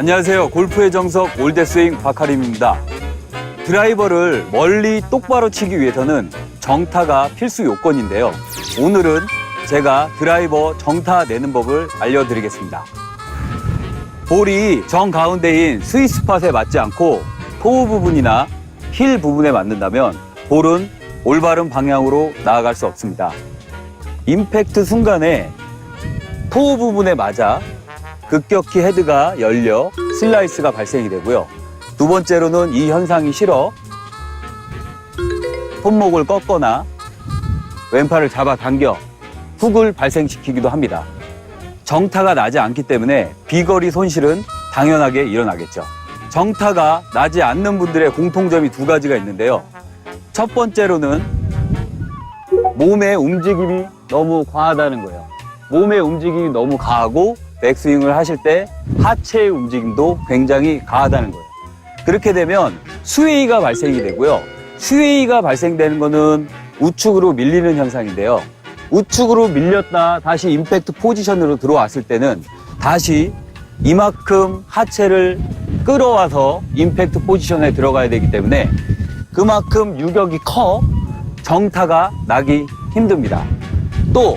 안녕하세요. 골프의 정석 올데스윙 박하림입니다. 드라이버를 멀리 똑바로 치기 위해서는 정타가 필수 요건인데요. 오늘은 제가 드라이버 정타 내는 법을 알려드리겠습니다. 볼이 정 가운데인 스위스팟에 맞지 않고 토우 부분이나 힐 부분에 맞는다면 볼은 올바른 방향으로 나아갈 수 없습니다. 임팩트 순간에 토우 부분에 맞아 급격히 헤드가 열려 슬라이스가 발생이 되고요. 두 번째로는 이 현상이 싫어 손목을 꺾거나 왼팔을 잡아 당겨 훅을 발생시키기도 합니다. 정타가 나지 않기 때문에 비거리 손실은 당연하게 일어나겠죠. 정타가 나지 않는 분들의 공통점이 두 가지가 있는데요. 첫 번째로는 몸의 움직임이 너무 과하다는 거예요. 몸의 움직임이 너무 과하고 백스윙을 하실 때 하체의 움직임도 굉장히 과하다는 거예요. 그렇게 되면 스웨이가 발생이 되고요. 스웨이가 발생되는 거는 우측으로 밀리는 현상인데요. 우측으로 밀렸다 다시 임팩트 포지션으로 들어왔을 때는 다시 이만큼 하체를 끌어와서 임팩트 포지션에 들어가야 되기 때문에 그만큼 유격이 커 정타가 나기 힘듭니다. 또